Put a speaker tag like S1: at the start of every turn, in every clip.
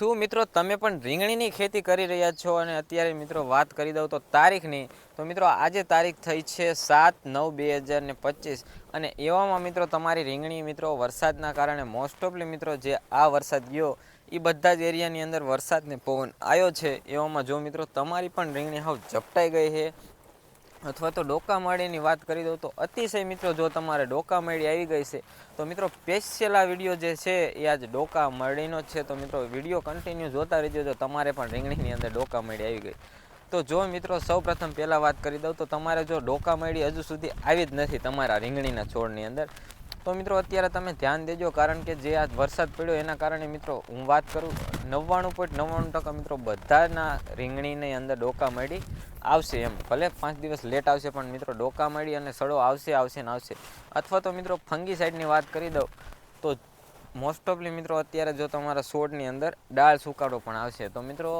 S1: શું મિત્રો તમે પણ રીંગણીની ખેતી કરી રહ્યા છો અને અત્યારે મિત્રો વાત કરી દઉં તો તારીખની, તો મિત્રો આજે તારીખ થઈ છે સાત નવ બે હજાર ને પચીસ અને એવામાં મિત્રો તમારી રીંગણી મિત્રો વરસાદના કારણે મોસ્ટ ઓફલી મિત્રો જે આ વરસાદ ગયો એ બધા જ એરિયાની અંદર વરસાદને પવન આવ્યો છે. એવામાં જો મિત્રો તમારી પણ રીંગણી હાવ ઝપટાઈ ગઈ છે. અથવા તો ડોકામાળીની વાત કરી દઉં તો અતિશય મિત્રો જો તમારે ડોકામાળી આવી ગઈ છે, તો મિત્રો સ્પેશિયલ આ વીડિયો જે છે એ આજ ડોકામાળીનો જ છે. તો મિત્રો વીડિયો કન્ટિન્યુ જોતા રહેજો. જો તમારે પણ રીંગણીની અંદર ડોકામાળી આવી ગઈ. તો જો મિત્રો સૌ પ્રથમ પહેલાં વાત કરી દઉં તો તમારે જો ડોકા માળી હજુ સુધી આવી જ નથી તમારા રીંગણીના છોડની અંદર તો મિત્રો અત્યારે તમે ધ્યાન દેજો, કારણ કે જે આ વરસાદ પડ્યો એના કારણે મિત્રો હું વાત કરું, નવ્વાણું પોઈન્ટ નવ્વાણું ટકા મિત્રો બધાના રીંગણીની અંદર ડોકા મળી આવશે એમ. ભલે પાંચ દિવસ લેટ આવશે, પણ મિત્રો ડોકા મળી અને સડો આવશે આવશે ને આવશે. અથવા તો મિત્રો ફંગી સાઈડની વાત કરી દઉં, તો મોસ્ટ ઓફલી મિત્રો અત્યારે જો તમારા છોડની અંદર ડાળ સુકાડો પણ આવશે. તો મિત્રો,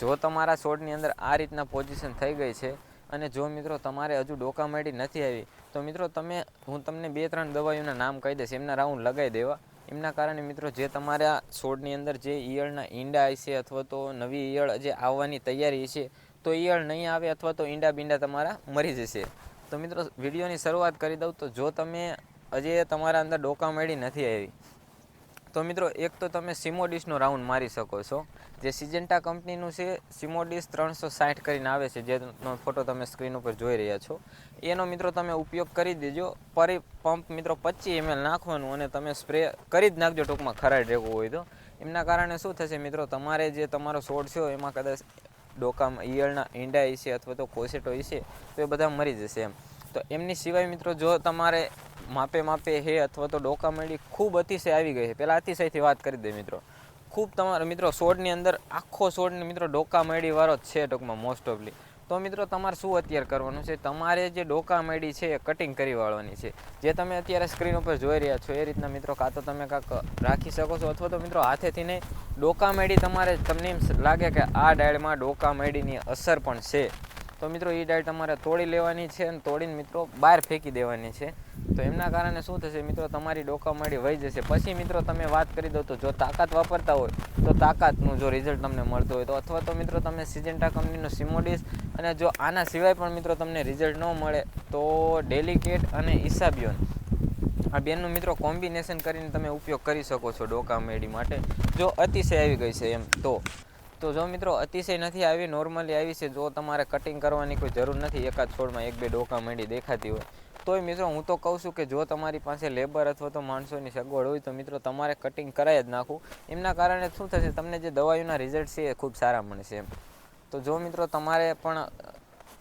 S1: જો તમારા છોડની અંદર આ રીતના પોઝિશન થઈ ગઈ છે અને જો મિત્રો તમારે હજુ ડોકા મળી નથી આવી, તો મિત્રો તમે, હું તમને બે ત્રણ દવાઈઓના નામ કહી દઈશ. એમના રાઉન્ડ લગાવી દેવા. એમના કારણે મિત્રો જે તમારા છોડની અંદર જે ઈયળના ઈંડા છે અથવા તો નવી ઈયળ જે આવવાની તૈયારી છે તો ઈયળ નહીં આવે અથવા તો ઈંડા બીંડા તમારા મરી જશે. તો મિત્રો વિડીયોની શરૂઆત કરી દઉં તો જો તમે હજી તમારા અંદર ડોકા મળી નથી આવી તો મિત્રો, એક તો તમે સિમોડિસનો રાઉન્ડ મારી શકો છો. જે સિજેન્ટા કંપનીનું છે સિમોડિસ ત્રણસો સાઠ કરીને આવે છે, જેનો ફોટો તમે સ્ક્રીન ઉપર જોઈ રહ્યા છો. એનો મિત્રો તમે ઉપયોગ કરી દેજો. પરી પંપ મિત્રો પચીસ એમએલ નાખવાનું અને તમે સ્પ્રે કરી જ નાખજો ટૂંકમાં ખરાડ રહેવું હોય તો. એમના કારણે શું થશે મિત્રો, તમારે જે તમારો છોડ છે, એમાં કદાચ ડોકામાં ઈયળના ઈંડા છે અથવા તો કોસેટો છે તો એ બધા મરી જશે એમ. તો એમની સિવાય મિત્રો જો તમારે માપે માપે હે અથવા તો ડોકા મળી ખૂબ અતિશય આવી ગઈ છે. પહેલાં અતિશયથી વાત કરી દે મિત્રો. ખૂબ તમારા મિત્રો છોડની અંદર આખો છોડની મિત્રો ડોકા મળી વાળો જ છે ટૂંકમાં મોસ્ટ ઓફલી તો મિત્રો તમારે શું અત્યારે કરવાનું છે? તમારે જે ડોકા મળી છે એ કટિંગ કરી વાળવાની છે. જે તમે અત્યારે સ્ક્રીન ઉપર જોઈ રહ્યા છો, એ રીતના મિત્રો કાં તો તમે કાંક રાખી શકો છો અથવા તો મિત્રો હાથેથી નહીં. ડોકા મેડી તમારે તમને એમ લાગે કે આ ડાયળમાં ડોકા મેડીની અસર પણ છે. તો મિત્રો એ ડાળ તમારે તોડી લેવાની છે અને તોડીને મિત્રો બહાર ફેંકી દેવાની છે. તો એમના કારણે શું થશે મિત્રો, તમારી ડોકામાડી વહી જશે. પછી મિત્રો, તમે વાત કરી દો તો જો તાકાત વાપરતા હોય, તો તાકાતનું જો રિઝલ્ટ તમને મળતું હોય તો. અથવા તો મિત્રો, તમે સિજન્ટા કંપનીનો સિમોડિસ અને જો આના સિવાય પણ મિત્રો તમને રિઝલ્ટ ન મળે, તો ડેલિકેટ અને ઇસાબિયોન આ બેનનું મિત્રો કોમ્બિનેશન કરીને તમે ઉપયોગ કરી શકો છો ડોકા મેડી માટે. જો અતિશય આવી ગઈ છે એમ તો. તો જો મિત્રો, અતિશય નથી આવી નોર્મલી આવી છે. જો તમારે કટિંગ કરવાની કોઈ જરૂર નથી, એકાદ છોડમાં એક બે ડોકા મંડી દેખાતી હોય. તોય મિત્રો, હું તો કહું છું કે જો તમારી પાસે લેબર અથવા તો માણસોની સગવડ હોય, તો મિત્રો તમારે કટિંગ કરાય જ નાખવું. એમના કારણે શું થશે? તમને જે દવાઈઓના રિઝલ્ટ છે એ ખૂબ સારા મળશે એમ. તો જો મિત્રો, તમારે પણ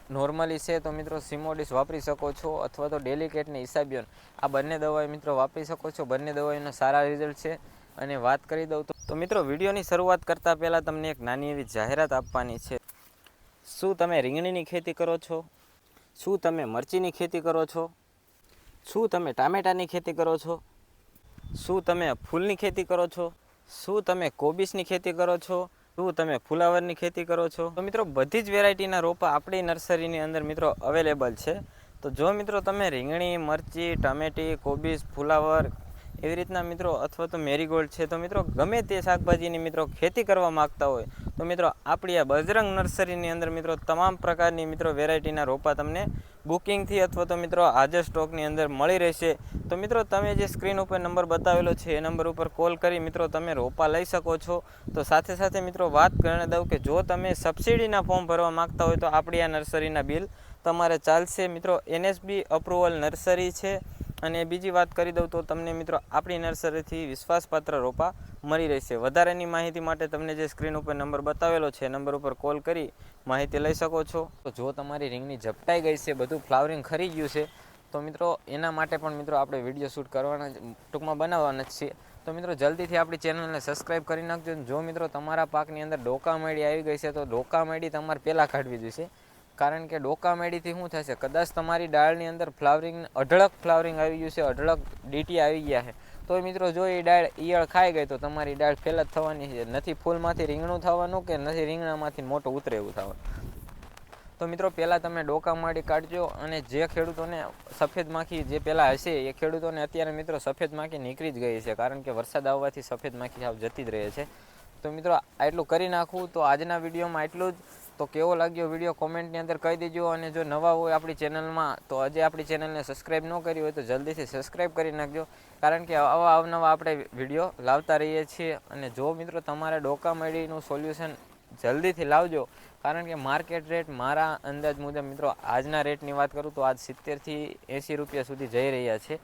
S1: નોર્મલી છે, તો મિત્રો સિમોડિસ વાપરી શકો છો અથવા તો ડેલિકેટને ઇસાબિયોન આ બંને દવાઈ મિત્રો વાપરી શકો છો. બંને દવાઈઓના સારા રિઝલ્ટ છે. અને વાત કરી દઉં તો મિત્રો, વિડીયોની શરૂઆત કરતાં પહેલાં તમને એક નાની એવી જાહેરાત આપવાની છે. શું તમે રીંગણીની ખેતી કરો છો? શું તમે મરચીની ખેતી કરો છો? શું તમે ટામેટાની ખેતી કરો છો? શું તમે ફૂલની ખેતી કરો છો? શું તમે કોબીસની ખેતી કરો છો? શું તમે ફુલાવરની ખેતી કરો છો? તો મિત્રો, બધી જ વેરાયટીના રોપા આપણી નર્સરીની અંદર મિત્રો અવેલેબલ છે. તો જો મિત્રો તમે રીંગણી, મરચી, ટમેટી કોબીસ ફુલાવર એવી રીતના મિત્રો, અથવા તો મેરીગોલ્ડ છે, તો મિત્રો ગમે તે શાકભાજીની મિત્રો ખેતી કરવા માગતા હોય, તો મિત્રો આપણી આ બજરંગ નર્સરીની અંદર મિત્રો તમામ પ્રકારની મિત્રો વેરાયટીના રોપા તમને બુકિંગથી અથવા તો મિત્રો હાજર સ્ટોકની અંદર મળી રહેશે. તો મિત્રો તમે જે સ્ક્રીન ઉપર નંબર બતાવેલો છે, એ નંબર ઉપર કોલ કરી મિત્રો તમે રોપા લઈ શકો છો. તો સાથે સાથે મિત્રો વાત કરી દઉં કે જો તમે સબસિડીના ફોર્મ ભરવા માગતા હોય તો આપણી આ નર્સરીના બિલ તમારે ચાલશે. મિત્રો એનએસબી અપ્રુવલ નર્સરી છે. અને બીજી વાત કરી દઉં તો તમને મિત્રો આપણી નર્સરીથી વિશ્વાસપાત્ર રોપા મળી રહેશે. વધારેની માહિતી માટે તમને જે સ્ક્રીન ઉપર નંબર બતાવેલો છે, નંબર ઉપર કોલ કરી માહિતી લઈ શકો છો. તો જો તમારી રીંગની ઝપટાઈ ગઈ છે, બધું ફ્લાવરિંગ ખરી ગયું છે, તો મિત્રો એના માટે પણ મિત્રો આપણે વીડિયો શૂટ કરવાના ટૂંકમાં બનાવવાના જ છીએ. તો મિત્રો જલ્દીથી આપણી ચેનલને સબસ્ક્રાઈબ કરી નાખજો. જો મિત્રો તમારા પાકની અંદર ડોકા મેળી આવી ગઈ છે, તો ડોકા મેળી તમારે પહેલાં કાઢવી જોઈશે. કારણ કે ડોકામેડીથી શું થશે? કદાચ તમારી ડાળની અંદર ફ્લાવરિંગ, અઢળક ફ્લાવરિંગ આવી ગયું છે, અઢળક ડીટી આવી ગયા છે. તો મિત્રો, જો એ ડાળ ઈયળ ખાઈ ગઈ તો તમારી ડાળ ફેલ જ થવાની છે. નથી ફૂલમાંથી રીંગણું થવાનું કે નથી રીંગણામાંથી મોટું ઉતરે એવું થવાનું. તો મિત્રો, પહેલાં તમે ડોકા માડી કાઢજો અને જે ખેડૂતોને સફેદ માખી જે પહેલાં હશે, એ ખેડૂતોને અત્યારે મિત્રો સફેદ માખી નીકળી જ ગઈ છે, કારણ કે વરસાદ આવવાથી સફેદ માખી સાવ જતી જ રહે છે. તો મિત્રો આટલું કરી નાખવું તો આજના વિડીયોમાં એટલું જ. તો કેવો લાગ્યો વીડિયો કોમેન્ટની અંદર કહી દેજો અને જો નવા હોય આપણી ચેનલમાં, તો હજી આપણી ચેનલને સબસ્ક્રાઈબ ન કરી હોય તો જલ્દીથી સબસ્ક્રાઈબ કરી નાખજો. કારણ કે આવા અવનવા આપણે વીડિયો લાવતા રહીએ છીએ અને જો મિત્રો તમારે ડોકામડીનું સોલ્યુશન જલ્દીથી લાવજો, કારણ કે માર્કેટ રેટ મારા અંદાજ મુજબ મિત્રો આજના રેટની વાત કરું તો આજ સિત્તેરથી એંસી રૂપિયા સુધી જઈ રહ્યા છે.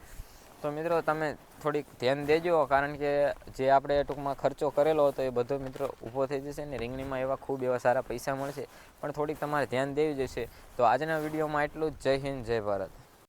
S1: તો મિત્રો તમે થોડીક ધ્યાન દેજો, કારણ કે જે આપણે ટૂંકમાં ખર્ચો કરેલો હતો એ બધો મિત્રો ઊભો થઈ જશે ને રીંગણીમાં એવા ખૂબ એવા સારા પૈસા મળશે. પણ થોડીક તમારે ધ્યાન દેવી જશે તો આજના વિડીયોમાં એટલું જ. જય હિન્દ, જય ભારત.